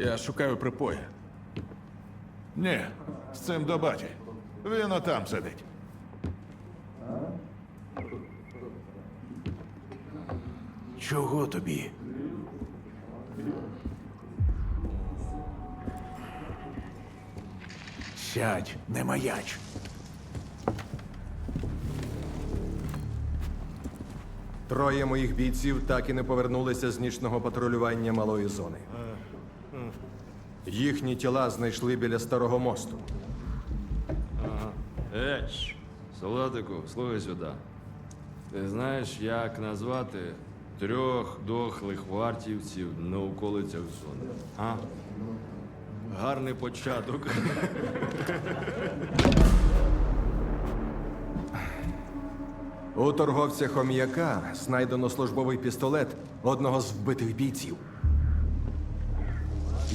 Я шукаю припоя. Ні, з цим до баті. Він отам сидить. Чого тобі? Сядь, не маяч. Троє моїх бійців так і не повернулися з нічного патрулювання малої зони. Їхні тіла знайшли біля старого мосту. Еч, солдатику, слухай сюди. Ти знаєш, як назвати трьох дохлих вартівців на околицях зони? А? Гарний початок. У торговця хом'яка знайдено службовий пістолет одного з вбитих бійців.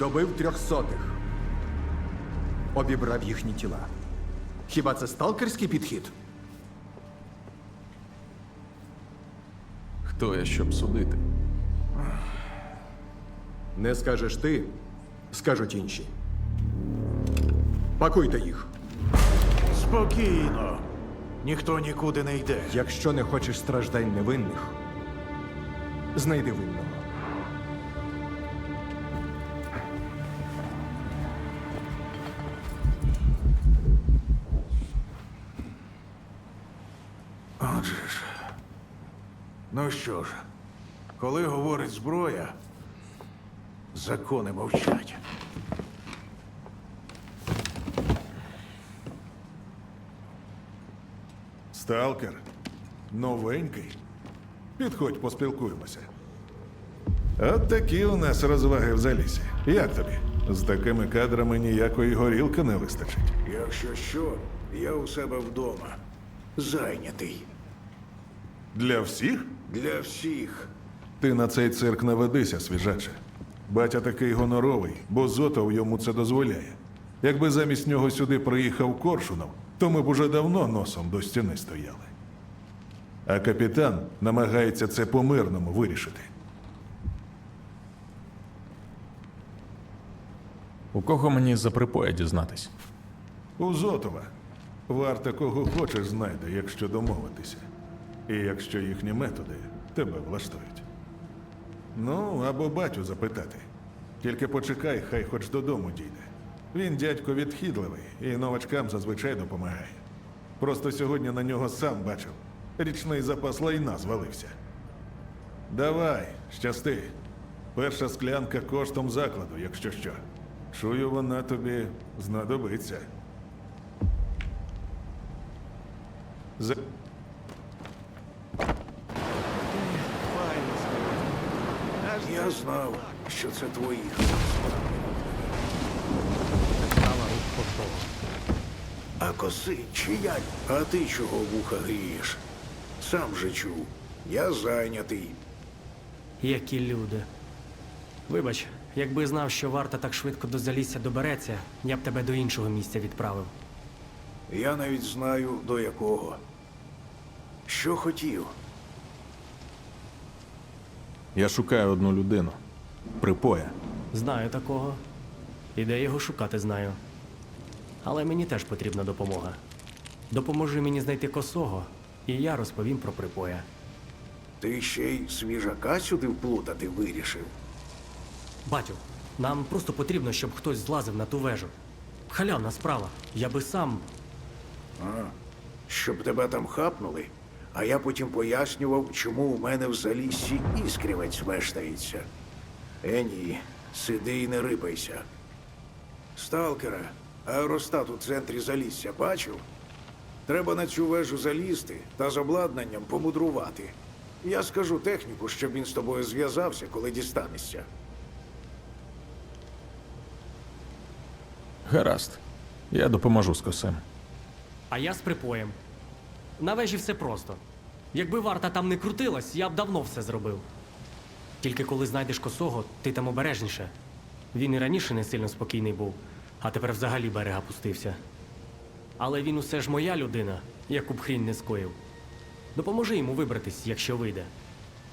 Добив трьохсотих. Обібрав їхні тіла. Хіба це сталкерський підхід? Хто я, щоб судити? Не скажеш ти, скажуть інші. Пакуйте їх. Спокійно. Ніхто нікуди не йде. Якщо не хочеш страждань невинних, знайди винного. Ну що ж, коли говорить зброя, закони мовчать. Сталкер. Новенький. Підходь, поспілкуємося. От такі у нас розваги в залісі. Як тобі? З такими кадрами ніякої горілки не вистачить. Якщо що, я у себе вдома. Зайнятий. Для всіх? Для всіх. Ти на цей цирк не ведися, свіжаче. Батя такий гоноровий, бо Зотов йому це дозволяє. Якби замість нього сюди приїхав Коршунов, то ми б уже давно носом до стіни стояли. А капітан намагається це по-мирному вирішити. У кого мені за припоя дізнатись? У Зотова. Варта кого хочеш знайде, якщо домовитися. І якщо їхні методи тебе влаштують. Ну, або батю запитати. Тільки почекай, хай хоч додому дійде. Він дядько відхідливий і новачкам зазвичай допомагає. Просто сьогодні на нього сам бачив. Річний запас лайна звалився. Давай, щасти. Перша склянка коштом закладу, якщо що. Чую, вона тобі знадобиться. Я знав, що це твої. А коси чия? А ти чого вуха грієш? Сам же чув. Я зайнятий. Які люди. Вибач, якби знав, що варта так швидко до залісся добереться, я б тебе до іншого місця відправив. Я навіть знаю до якого. Що хотів? Я шукаю одну людину. Припоя. Знаю такого. І де його шукати знаю. Але мені теж потрібна допомога. Допоможи мені знайти косого, і я розповім про припоя. Ти ще й свіжака сюди вплутати вирішив. Батю, нам просто потрібно, щоб хтось злазив на ту вежу. Халявна справа. Я би сам. Щоб тебе там хапнули, а я потім пояснював, чому у мене в заліссі іскрівець вештається. Е, ні, сиди і не рипайся. Сталкера, аеростат у центрі залісся бачив? Треба на цю вежу залізти та з обладнанням помудрувати. Я скажу техніку, щоб він з тобою зв'язався, коли дістанешся. Гаразд. Я допоможу з косем. А я з припоєм. На вежі все просто. Якби варта там не крутилась, я б давно все зробив. Тільки коли знайдеш косого, ти там обережніше. Він і раніше не сильно спокійний був, а тепер взагалі берега пустився. Але він усе ж моя людина, яку б хрінь не скоїв. Допоможи йому вибратись, якщо вийде.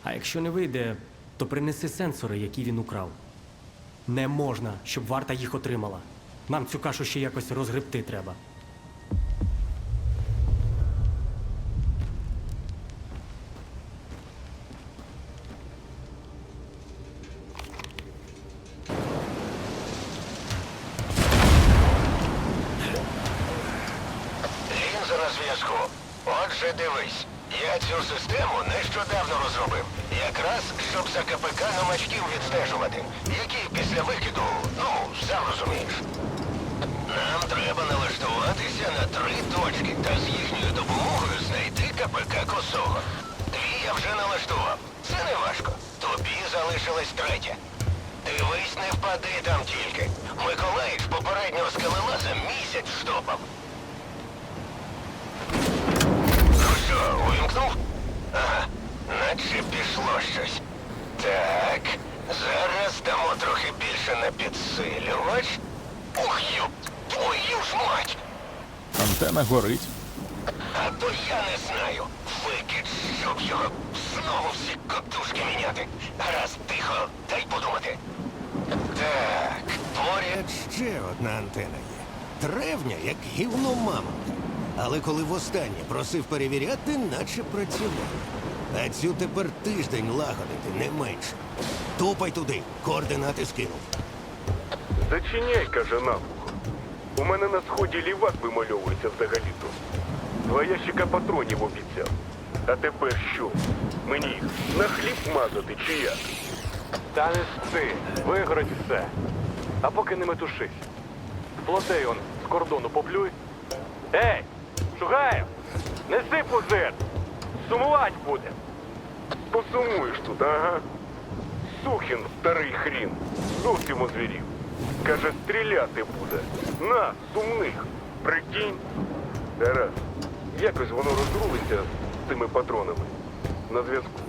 А якщо не вийде, то принеси сенсори, які він украв. Не можна, щоб варта їх отримала. Нам цю кашу ще якось розгребти треба. Зв'язку. Отже, дивись, я цю систему нещодавно розробив. Якраз щоб за КПК новачків відстежувати, які після викиду, ну, сам розумієш. Нам треба налаштуватися на три точки та з їхньою допомогою знайти КПК косого. Дві я вже налаштував. Це не важко. Тобі залишилась третя. Дивись, не впади там тільки. Миколаївич попереднього скелелаза місяць штопав. Ну що, увімкнув? Ага, наче пішло щось. Так, зараз дамо трохи більше на підсилювач. Ух, юп, твою ж мать! Антена горить. А то я не знаю. Викид, щоб його знову всі котушки міняти. Гаразд, тихо, дай подумати. Так, поряд Ще одна антена є. Древня, як гівно мамонта. Але коли востаннє просив перевіряти, наче працювала. А цю тепер тиждень лагодити, не менше. Топай туди, координати скинув. Зачиняй, каже наглухо. У мене на сході лівак вимальовується взагалі-то. Два ящика патронів обіцяв. А тепер що? Мені їх на хліб мазати чи як? Та не сци, вигорить все. А поки не метушись. Плотей он з кордону поплюй. Ей! Шугаєв! Неси пузир! Сумувати буде! Посумуєш тут, ага. Сухін, старий хрін, зовсім озвірів. Каже, стріляти буде. На, сумних. Прикинь. Тарас, якось воно розрулиться з цими патронами. На зв'язку.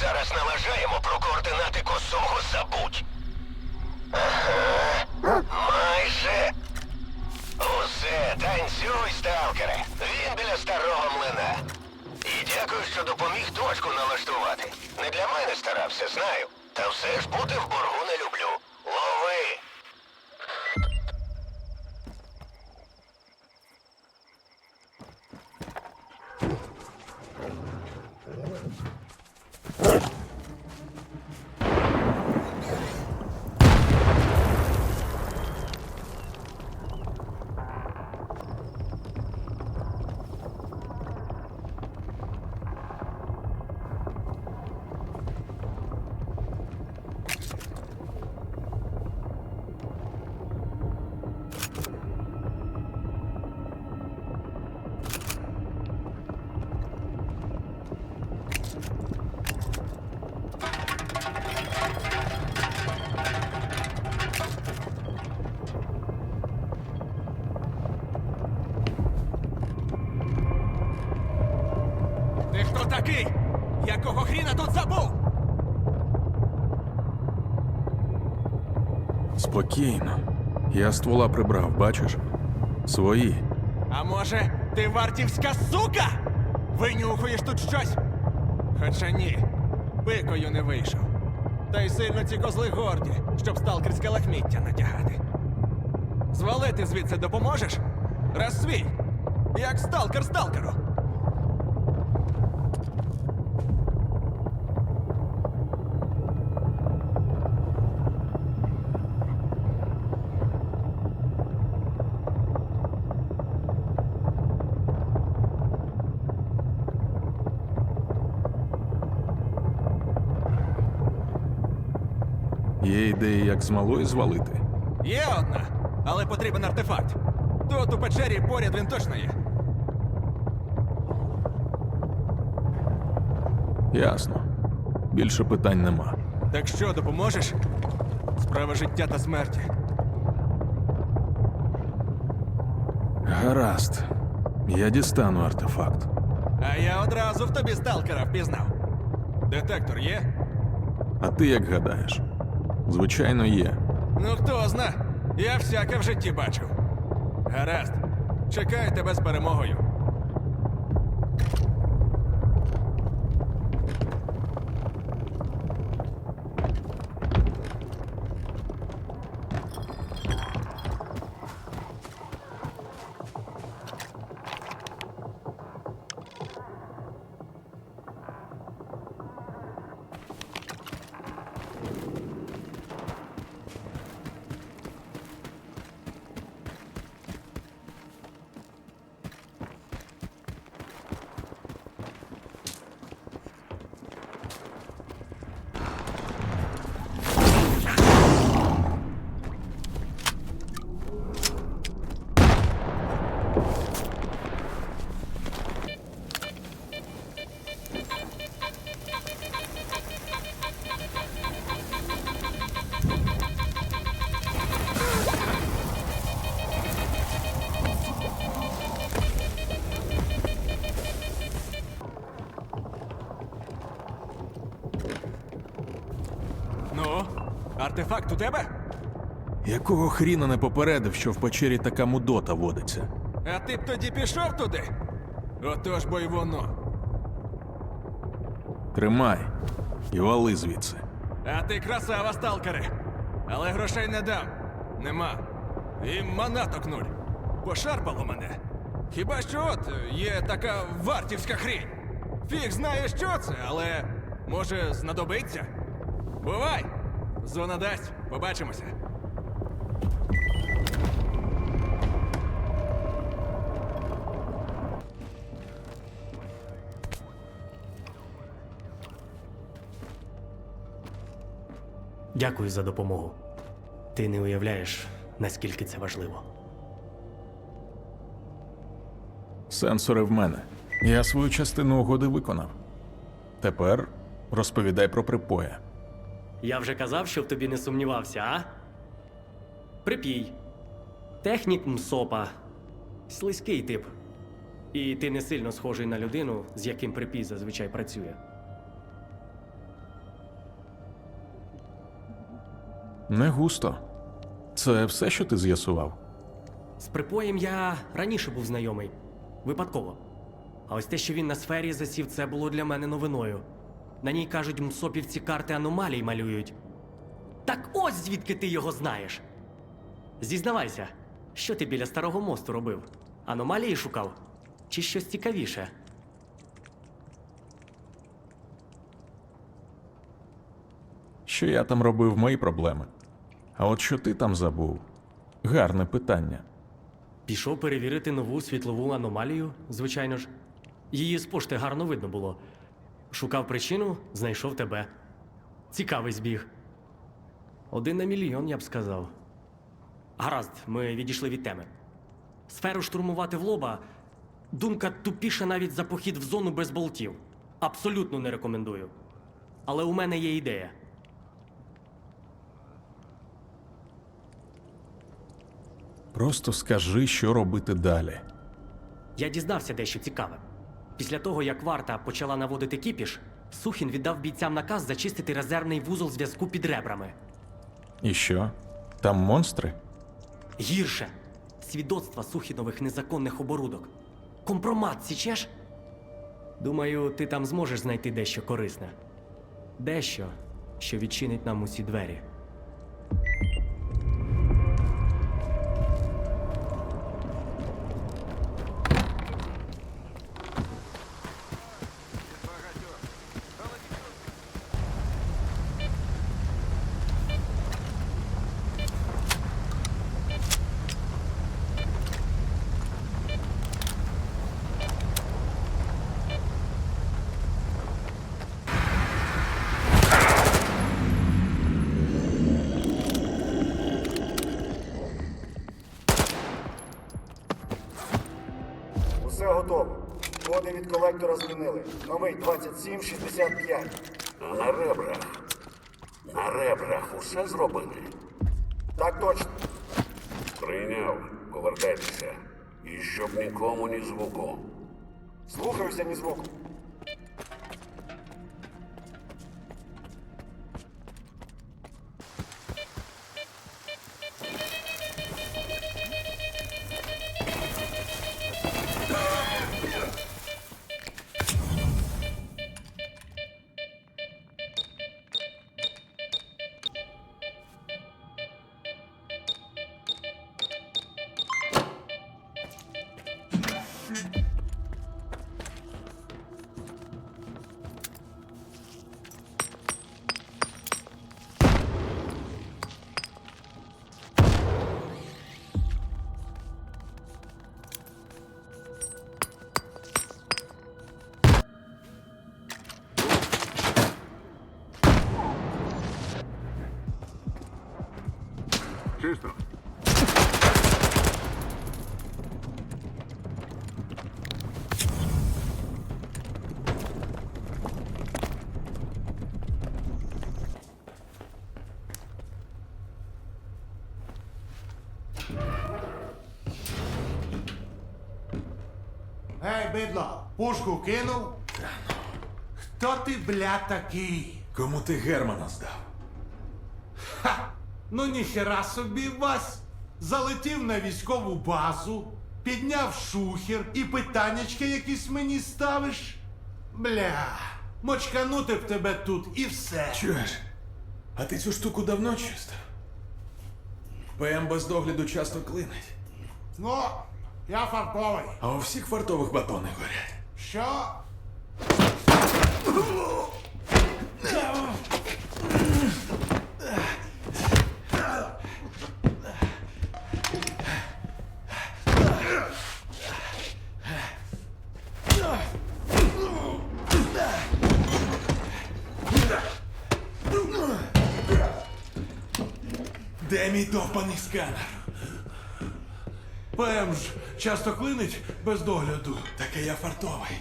Зараз наважаємо про координати косого, забудь. Ага, майже. Усе, танцюй, сталкере. Він біля старого млина. І дякую, що допоміг точку налаштувати. Не для мене старався, знаю. Та все ж бути в боргу не Спокійно. Я ствола прибрав, бачиш? Свої. А може, ти вартівська сука? Винюхуєш тут щось? Хоча ні, пикою не вийшов. Та й сильно ці козли горді, щоб сталкерське лахміття натягати. Звалити звідси допоможеш? Раз свій. Як сталкер сталкеру. Є ідеї, як з малої звалити. Є одна, але потрібен артефакт. Тут у печері поряд він точно є. Ясно. Більше питань нема. Так що, допоможеш? Справа життя та смерті. Гаразд. Я дістану артефакт. А я одразу в тобі сталкера впізнав. Детектор є? А ти як гадаєш? Звичайно, є. Ну хто зна, я всяке в житті бачив. Гаразд, чекаю тебе з перемогою. Артефакт у тебе? Якого хріна не попередив, що в печері така мудота водиться? А ти б тоді пішов туди? Отож бо й воно. Тримай і вали звідси. А ти красава, сталкере. Але грошей не дам. Нема. І манаток нуль. Пошарпало мене. Хіба що от є така вартівська хрінь. Фіг знає, що це, але може знадобиться. Бувай! Зона дасть, побачимося. Дякую за допомогу. Ти не уявляєш, наскільки це важливо. Сенсори в мене. Я свою частину угоди виконав. Тепер розповідай про припоя. Я вже казав, що в тобі не сумнівався, а? Припій. Технік Мсопа. Слизький тип. І ти не сильно схожий на людину, з яким припій зазвичай працює. Не густо. Це все, що ти з'ясував? З припоєм я раніше був знайомий. Випадково. А ось те, що він на сфері засів, це було для мене новиною. На ній кажуть, мсопівці карти аномалій малюють. Так ось звідки ти його знаєш. Зізнавайся, що ти біля старого мосту робив? Аномалії шукав? Чи щось цікавіше? Що я там робив мої проблеми. А от що ти там забув? Гарне питання. Пішов перевірити нову світлову аномалію, звичайно ж. Її з пошти гарно видно було. Шукав причину, знайшов тебе. Цікавий збіг. Один на мільйон, я б сказав. Гаразд, ми відійшли від теми. Сферу штурмувати в лоба. Думка тупіша навіть за похід в зону без болтів. Абсолютно не рекомендую. Але у мене є ідея. Просто скажи, що робити далі. Я дізнався дещо цікаве. Після того, як варта почала наводити кіпіш, Сухін віддав бійцям наказ зачистити резервний вузол зв'язку під ребрами. І що? Там монстри? Гірше свідоцтва Сухінових незаконних оборудок. Компромат січеш? Думаю, ти там зможеш знайти дещо корисне. Дещо, що відчинить нам усі двері. Від колектора змінили. Новий 2765. А на ребрах. На ребрах усе зробили. Так точно. Прийняв. Повертайтеся. І щоб нікому ні звуку. Слухаюся ні звуку. Ей, бидло, пушку кинув? Хто ти, бля, такий? Кому ти Германа здав? Ха! Ну ніхера собі вас. Залетів на військову базу, підняв шухер і питаннячки якісь мені ставиш. Бля, мочканути б тебе тут і все. Чуєш? А ти цю штуку давно чистив? ПМ без догляду часто клинить. Ну, я фартовий. А у всіх фартових батони горять. Що? Де мій довбаний сканер? ПМ ж часто клинить без догляду. Таке я фартовий.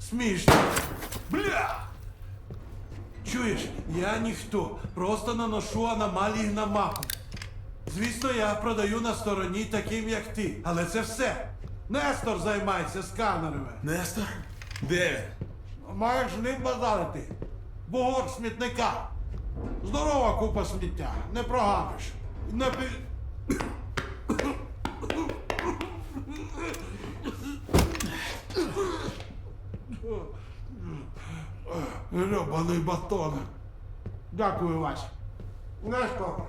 Смішно. Бля! Чуєш, я ніхто. Просто наношу аномалії на мапу. Звісно, я продаю на стороні таким, як ти. Але це все. Нестор займається сканерами. Нестор? Де? Маєш ним базарити. Бугор смітника. Здорова купа сміття. Не прогадиш. Не пі... Гребаний батон. Дякую, Вась. Нестор,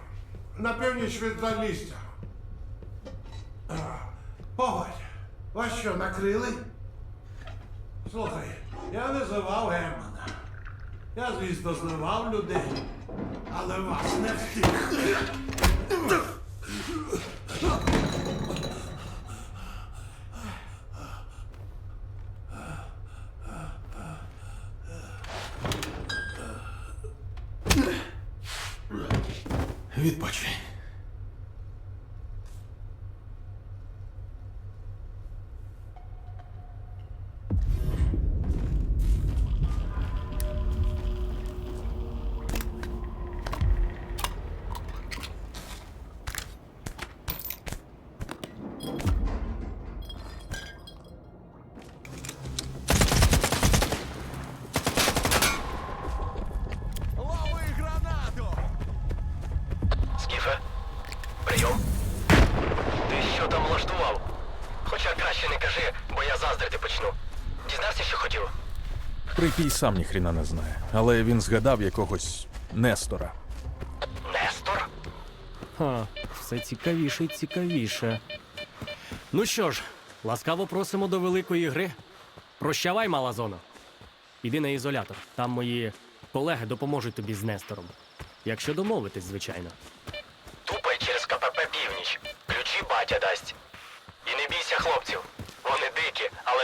на північ від Залісся. А, Погодь, вас що, накрили? Слухай, я не зливав Германа. Я, звісно, зливав людей, але вас не встиг. Почну. Дізнався, що хотів? Припій сам ніхріна не знає, але він згадав якогось Нестора. Нестор? Ха, все цікавіше і цікавіше. Ну що ж, ласкаво просимо до великої гри. Прощавай, мала зона. Іди на ізолятор. Там мої колеги допоможуть тобі з Нестором. Якщо домовитись, звичайно.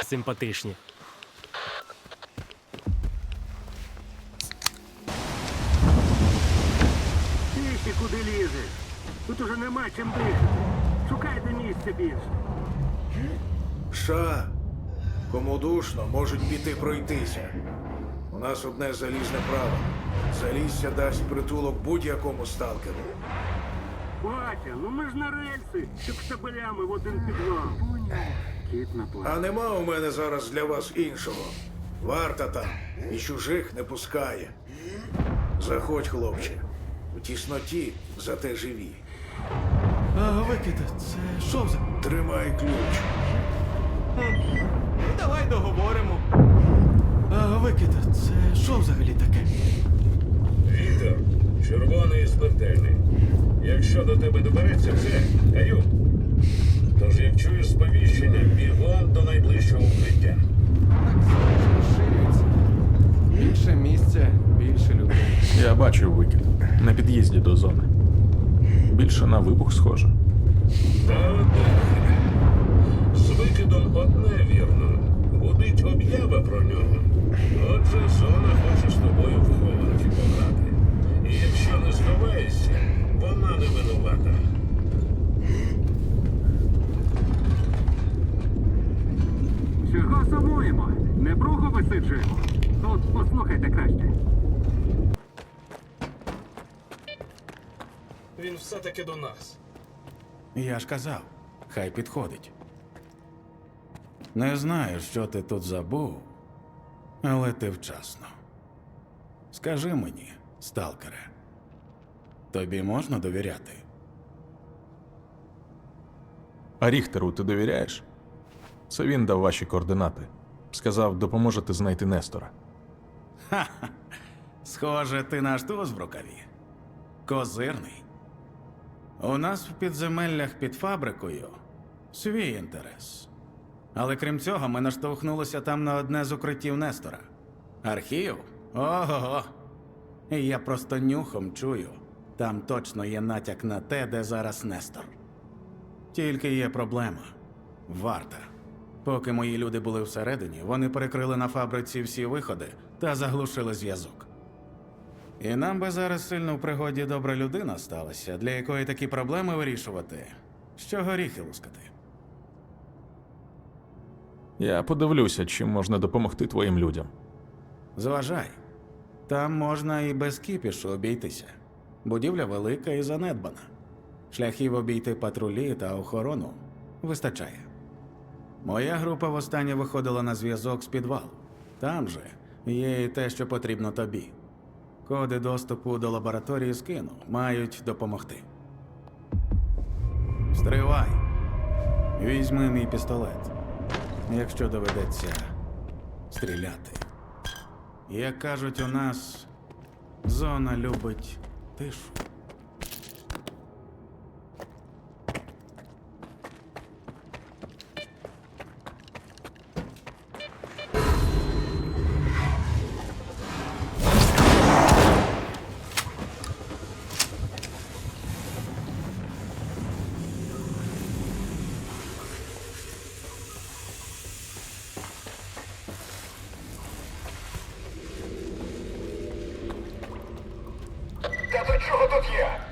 Симпатичні. Тільки куди лізеш? Тут уже нема чим дихати. Шукайте місце більше. Ша, кому душно, можуть піти пройтися. У нас одне залізне право. Залісся дасть притулок будь-якому сталкеру. Батя, ну ми ж на рельси, щоб штабелями в один підвал. А нема у мене зараз для вас іншого. Варта там і чужих не пускає. Заходь, хлопче. У тісноті зате живі. А, викида, це що за. Тримай ключ. Ну, давай договоримо. А, викида, це що взагалі таке? Вітер, червоний і смертельний. Якщо до тебе добереться, все, каю. Тож як чуєш сповіщення, бігом до найближчого укриття. Так зона розширюється. Більше місця, більше людей. Я бачив викид на під'їзді до зони. Більше на вибух схоже. Та одне. З викидом одне вірно. Гудить об'ява про нього. Отже, зона хоче з тобою в хованки пограти. І якщо не сховаєшся, вона не винувата. Чого сумуємо? Не бруго висиджуємо. От послухайте краще. Він все-таки до нас. Я ж казав, хай підходить. Не знаю, що ти тут забув, але ти вчасно. Скажи мені, сталкере, тобі можна довіряти? А Ріхтеру ти довіряєш? Це він дав ваші координати. Сказав, допоможете знайти Нестора. Ха-ха. Схоже, ти наш туз в рукаві. Козирний. У нас в підземеллях під фабрикою свій інтерес. Але крім цього, ми наштовхнулися там на одне з укриттів Нестора. Архів? Ого. І я просто нюхом чую. Там точно є натяк на те, де зараз Нестор. Тільки є проблема варта. Поки мої люди були всередині, вони перекрили на фабриці всі виходи та заглушили зв'язок. І нам би зараз сильно в пригоді добра людина сталася, для якої такі проблеми вирішувати, що горіхи лускати. Я подивлюся, чим можна допомогти твоїм людям. Зважай, там можна і без кіпішу обійтися. Будівля велика і занедбана. Шляхів обійти патрулі та охорону вистачає. Моя група востаннє виходила на зв'язок з підвалу. Там же є і те, що потрібно тобі. Коди доступу до лабораторії скину, мають допомогти. Стривай. Візьми мій пістолет, якщо доведеться стріляти. Як кажуть у нас, зона любить тишу. Чого тут я?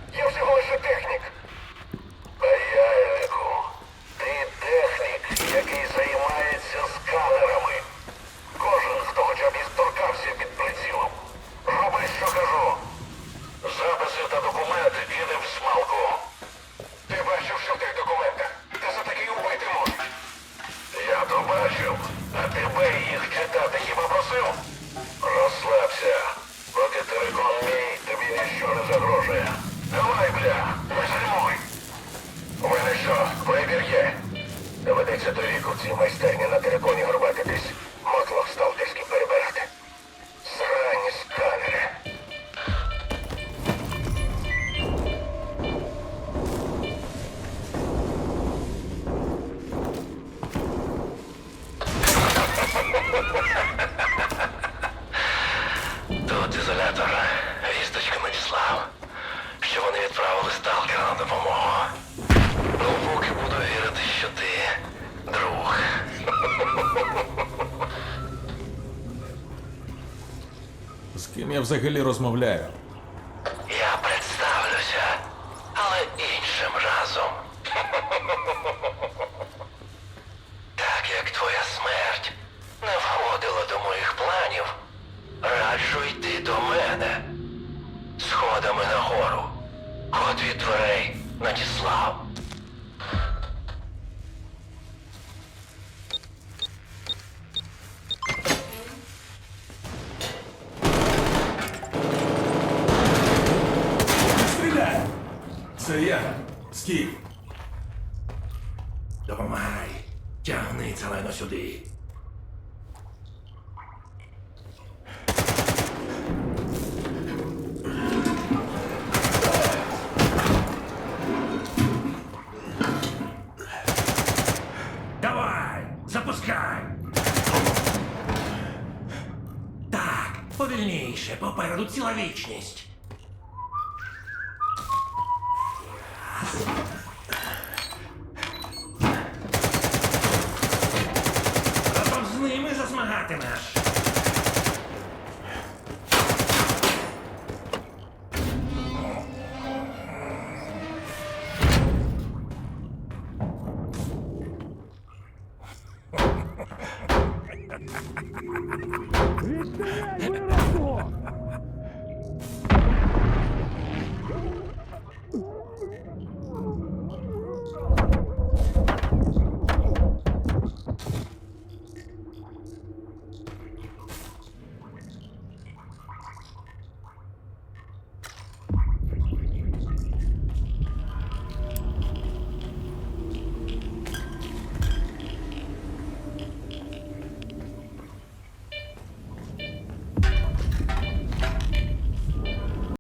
взагалі розмовляю? Я представлюся, але іншим разом. Так як твоя смерть не входила до моїх планів, раджу йти до мене. Сходами нагору. Код від дверей надіслав. Aatemas!